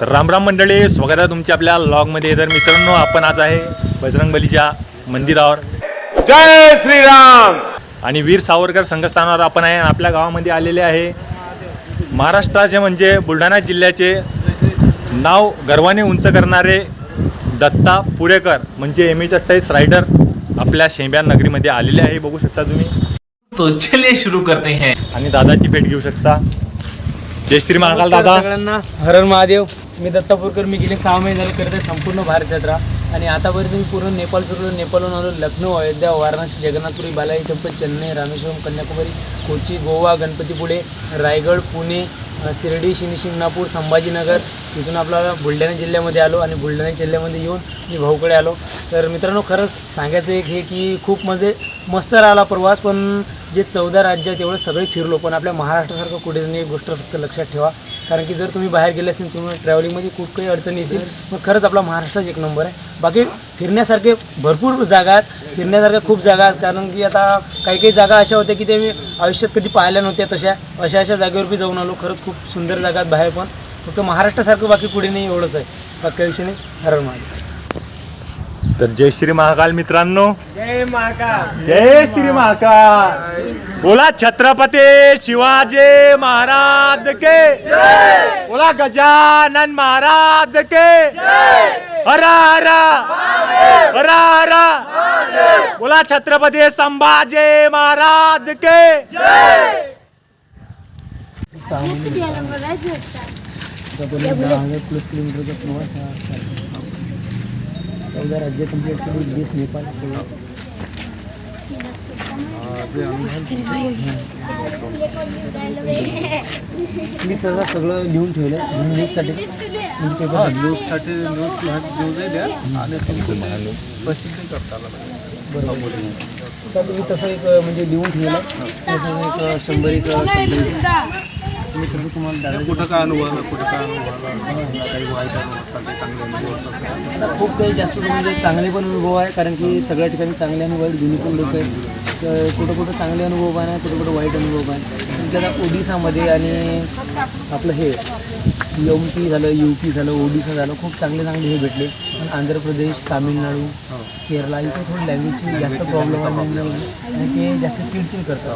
तर रामराम मंडळी स्वागत आहे तुमच्या आपल्या लॉगमध्ये. तर मित्रांनो आपण आज आहे बजरंगबलीच्या मंदिरावर. जय श्रीराम! आणि वीर सावरकर संघस्थानावर आपण आहे आणि आपल्या गावामध्ये आलेले आहे. महाराष्ट्राचे म्हणजे बुलढाणा जिल्ह्याचे नाव गर्वाने उंच करणारे दत्ता पुडेकर म्हणजे एम एच अठ्ठावीस रायडर आपल्या शेंब्या नगरीमध्ये आलेले आहे. बघू शकता तुम्ही. तो चलिए शुरू करते हैं। आणि दादाची भेट घेऊ शकता. जय श्री महाकाल दादा. सगळ्यांना. हर हर महादेव. मी दत्तापूरकर मी गेले सहा महिने झाले करत आहे संपूर्ण भारत यात्रा आणि आतापर्यंत मी पूर्ण नेपाळ फिरलो नेपाळहून आलो लखनौ अयोध्या वाराणसी जगन्नाथपुरी बालाजी टेम्पल चेन्नई रामेश्वरम कन्याकुमारी कोची गोवा गणपतीपुळे रायगड पुणे शिर्डी शनी शिंगणापूर संभाजीनगर तिथून आपल्याला बुलढाणा जिल्ह्यामध्ये आलो आणि बुलढाणा जिल्ह्यामध्ये येऊन मी भाऊकडे आलो. तर मित्रांनो खरंच सांगायचं एक हे की खूप म्हणजे मस्त राहिला प्रवास पण जे चौदा राज्य एवढं सगळे फिरलो. पण आपल्या महाराष्ट्रासारखं कुठे नाही एक गोष्ट फक्त लक्षात ठेवा. कारण की जर तुम्ही बाहेर गेले असतील तुम्ही ट्रॅव्हलिंगमध्ये खूप काही अडचणी येतील. मग खरंच आपला महाराष्ट्रच एक नंबर आहे. बाकी फिरण्यासारखे भरपूर जागा आहेत. फिरण्यासारख्या खूप जागा आहेत. कारण की आता काही काही जागा अशा होत्या की ते मी आयुष्यात कधी पाहिल्या नव्हत्या तशा. अशा अशा जागेवर बी जाऊन आलो. खरंच खूप सुंदर जागा आहेत बाहेर पण. फक्त महाराष्ट्रासारखं बाकी पुढे नाही एवढंच आहे. बाकी विषय नाही. हरण महादेव तर जय श्री महाकाल मित्रांनो. जय महाकाल. जय श्री महाकाल. बोला छत्रपती शिवाजी महाराज के. बोला गजानन महाराज के. हरा हरा. हरा हरा. बोला छत्रपती संभाजी महाराज के. प्लस किलोमीटरचा प्रवास चौदा राज्य कंप्लीट केली देश नेपाळ मी त्याला सगळं लिहून ठेवलं न्यूजसाठी न्यूज द्या आणि तुमचं प्रसिद्ध करता चालू मी तसं एक म्हणजे लिहून ठेवलं तसं एक शंभर एक. तुम्हाला दादा कुठं काय अनुभव आला कुठं काय अनुभव आला काही वाईट अनुभव असतात काही चांगले अनुभव असतात आता खूप काही जास्त म्हणजे चांगले पण अनुभव आहे कारण की सगळ्या ठिकाणी चांगले आणि वाईट दोन्ही पण लोक आहेत. तर कुठं कुठं चांगले अनुभव पण आहे कुठं कुठं वाईट अनुभव पण आहे. म्हणजे आता ओडिसामध्ये आणि आपलं हे एम पी झालं यू पी झालं ओडिसा झालं खूप चांगले चांगले हे भेटले. पण आंध्र प्रदेश तामिळनाडू केरला इथे थोडी लँग्वेजची जास्त प्रॉब्लेम आहे आणि ते जास्त चिडचिड करतात.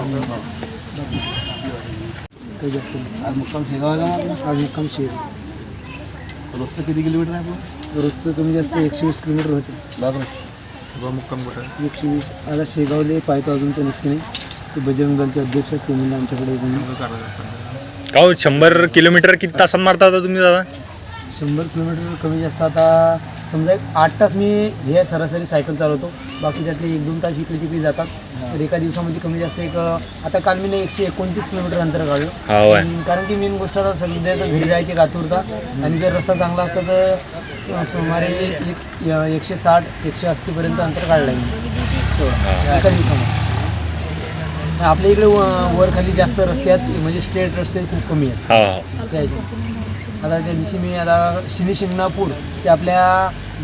काही जास्त नाही. आज मुक्काम शेगावला आज मुक्काम शेर रोजचं किती किलोमीटर आहे आपण रोजचं कमी जास्त एकशे वीस किलोमीटर होते बापरे शुभ मुक्काम कुठं आहे? एकशे वीस आता शेगावले पाहतो अजून तर नक्की नाही ते बजरंग दलचे अध्यक्ष आहेत, ते म्हणजे आमच्याकडे येऊन कुठं करायचं आपण? का हो, शंभर किलोमीटर किती तासात मारता आता तुम्ही दादा शंभर किलोमीटर कमी जास्त. आता समजा एक आठ तास मी हे सरासरी सायकल चालवतो. बाकी त्यातले एक दोन तास इकडे तिकडे जातात. तर एका दिवसामध्ये कमी जास्त एक आता काल मी एकशे एकोणतीस किलोमीटर अंतर काढलं. हो आहे. कारण की मेन गोष्ट आता सध्या तर घरी जायची आतुरता आणि जर रस्ता चांगला असता तर सुमारे एक एकशे साठ एकशे अस्सीपर्यंत अंतर काढलं मी. एका दिवसामध्ये. आपल्या इकडे व- वर खाली जास्त रस्ते आहेत म्हणजे स्ट्रेट रस्ते खूप कमी आहेत. हा. त्या ह्याच्यात. आता त्या दिवशी मी आता शनी शिंगणापूर ते आपल्या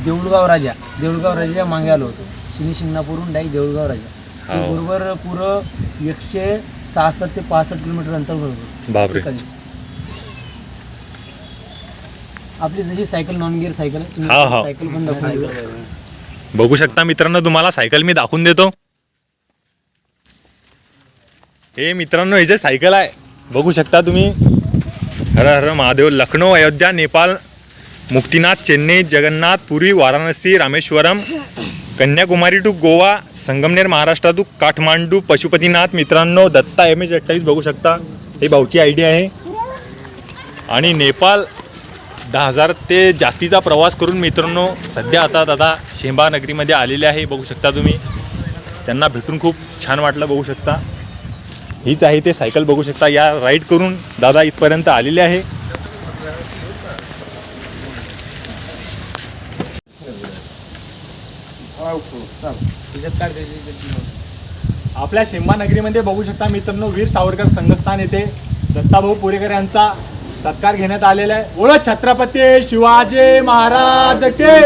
देऊळगाव राजा देऊळगाव राजाच्या मागे आलो होतो. शनी शिंगणापूरहून डायरेक्ट देऊळगाव राजा. ते हो. बरोबर पुरं एकशे सहासष्ट ते पासष्ट किलोमीटर अंतर बरोबर बापरे. एका दिवशी. आपली जशी सायकल नॉन गिअर सायकल आहे तुम्ही हा, हा. सायकल पण दाखवून. बघू शकता मित्रांनो तुम्हाला सायकल मी दाखवून देतो. हे मित्रांनो हे जे सायकल आहे बघू शकता तुम्ही. हर हर महादेव लखनौ अयोध्या नेपाळ मुक्तिनाथ चेन्नई जगन्नाथ पुरी वाराणसी रामेश्वरम कन्याकुमारी टू गोवा संगमनेर महाराष्ट्र टू काठमांडू पशुपतीनाथ मित्रांनो दत्ता एम एच अठ्ठावीस बघू शकता. ही भाऊची आयडिया आहे. आणि नेपाळ दहा हजार ते जास्तीचा प्रवास करून मित्रांनो सध्या आता दादा शेंबा नगरीमध्ये आलेले आहे बघू शकता तुम्ही. त्यांना भेटून खूप छान वाटलं बघू शकता. हीच आहे ते सायकल बघू शकता. या राईड करून दादा इथपर्यंत आलेले आहे. आपल्या शेंबा नगरीमध्ये बघू शकता मित्रांनो वीर सावरकर संघस्थान येथे दत्ताभाऊ पुरेकर यांचा सत्कार घेण्यात आलेला आहे. ओळख छत्रपती शिवाजी महाराज के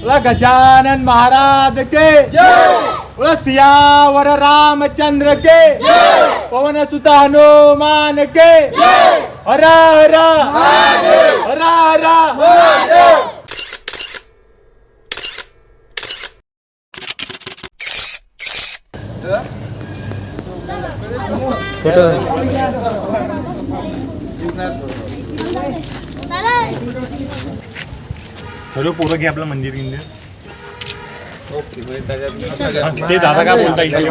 बोला गजानन महाराज के जय! सियावर रामचंद्र के। पवन सुत हनुमान के। हरा हरा। हरा हरा। सर्व पोरं घे आपलं मंदिर इंदिर. ते दादा काय बोलता इकडे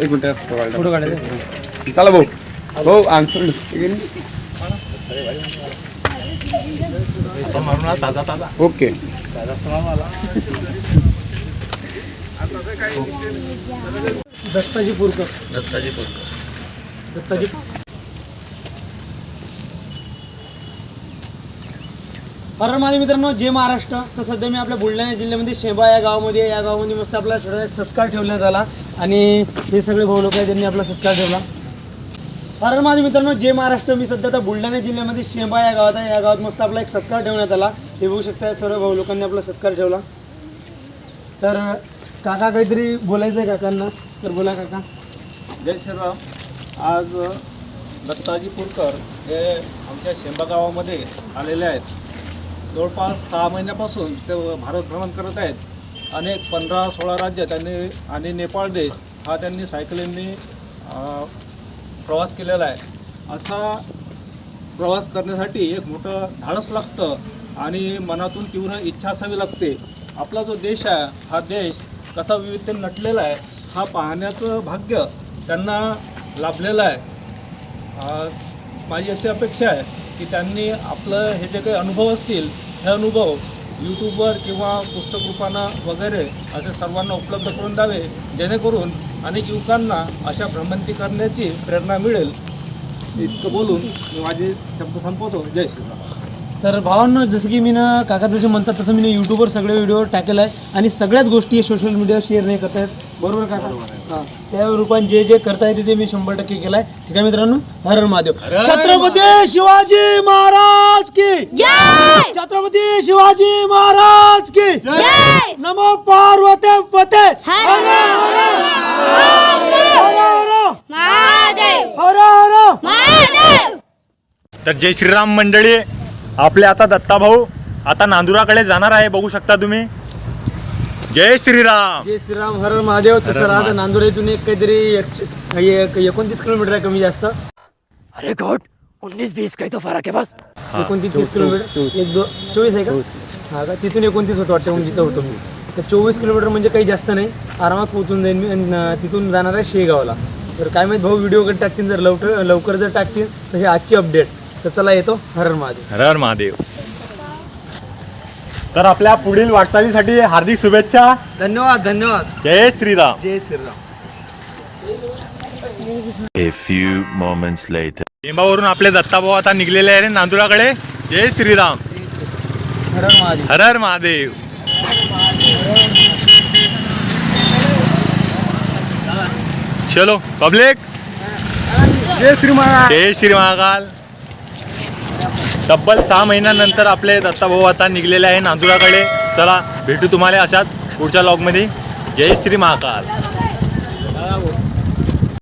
एक मिनिट. फोटो काढायचा चला भाऊ. भाऊ आन्सर ताजा ताजा ओके. दत्ताजी पुरकर. दत्ताजी दत्ताजी हर माझे मित्रांनो जे महाराष्ट्र. तर सध्या मी आपल्या बुलढाणा जिल्ह्यामध्ये शेंबा या गावामध्ये या गावामध्ये मस्त आपला थोडा सत्कार ठेवण्यात आला. आणि हे सगळे भाऊ लोक आहेत त्यांनी आपला सत्कार ठेवला. कारण माझे मित्रांनो जे महाराष्ट्र. मी सध्या आता बुलढाणा जिल्ह्यामध्ये शेंबा या गावात आहे. या गावात मस्त आपला एक सत्कार ठेवण्यात आला. हे बघू शकता सर्व भाऊ लोकांनी आपला सत्कार ठेवला. तर काका काहीतरी बोलायचं आहे काकांना? तर बोला काका. जय श्रीराम. आज दत्ताजी पुरकर हे आमच्या शेंबा गावामध्ये आलेले आहेत. जवळपास सहा महिन्यापासून ते भारत भ्रमण करत आहेत. अनेक पंधरा सोळा राज्य त्यांनी आणि नेपाळ देश हा त्यांनी सायकलींनी प्रवास केलेला आहे. असा प्रवास करण्यासाठी एक मोठं धाडस लागतं आणि मनातून तीव्र इच्छा असावी लागते. आपला जो देश आहे हा देश कसा विविधतेने नटलेला आहे हा पाहण्याचं भाग्य त्यांना लाभलेलं आहे. माझी अशी अपेक्षा आहे की त्यांनी आपलं हे जे काही अनुभव असतील हे अनुभव यूट्यूबवर किंवा पुस्तकरूपानं वगैरे असे सर्वांना उपलब्ध करून द्यावे जेणेकरून अनेक युवकांना अशा भ्रमंती करण्याची प्रेरणा मिळेल. इतकं बोलून मी माझे शब्द संपवतो. जय श्रीराम. तर भावांनो जसं की मी ना काका जसे म्हणतात तसं मी यूट्यूबवर सगळे व्हिडिओ टाकेल आहे आणि सगळ्याच गोष्टी सोशल मीडियावर शेअर नाही करत आहेत. बरोबर काका? हां. त्या रूपाने जे जे करता येते ते मी शंभर टक्के केलं आहे ठीक आहे मित्रांनो? हर हर महादेव. छत्रपती शिवाजी महाराज की! छत्रपती शिवाजी महाराज की! नमो पार्वती पते! हर हर हर हर हर हर तर जय श्रीराम मंडळी आपले आता दत्ताभाऊ आता नांदुराकडे जाणार आहे बघू शकता तुम्ही. जय श्रीराम. जय श्रीराम हर हर महादेव. तर आता नांदूर इथून एक काहीतरी एकोणतीस किलोमीटर आहे कमी जास्त. अरे गॉड उन्नीस बीस का ही तो फर्क है बस. एकोणतीस तीस किलोमीटर एक दो चोवीस आहे का? हा का? तिथून एकोणतीस होतं वाटतं जिथं होतो मी. तर चोवीस किलोमीटर म्हणजे काही जास्त नाही. आरामात पोहोचून जाईन मी तिथून जाणार आहे शेगावला. तर काय माहीत भाऊ व्हिडिओ वगैरे टाकतील जर लवकर लवकर जर टाकतील तर हे आजची अपडेट तर चला येतो. हर हर महादेव. हर हर महादेव. तर आपल्या पुढील वाटचालीसाठी हार्दिक शुभेच्छा. धन्यवाद धन्यवाद. जय श्रीराम. जय Shriram. A few moments later. टेंबावरून आपले दत्ताभाऊ आता निघलेले आहे नांदुराकडे. जय श्रीराम. हर हर महादेव. हर हर महादेव. चलो पब्लिक. जय श्री महाराज जय श्री महाकाल. तब्बल सहा महिन्यानंतर आपले दत्ताभाऊ आता निघलेले आहे नांदुराकडे. चला भेटू तुम्हाला अशाच पुढच्या लॉगमध्ये जय श्री महाकाल.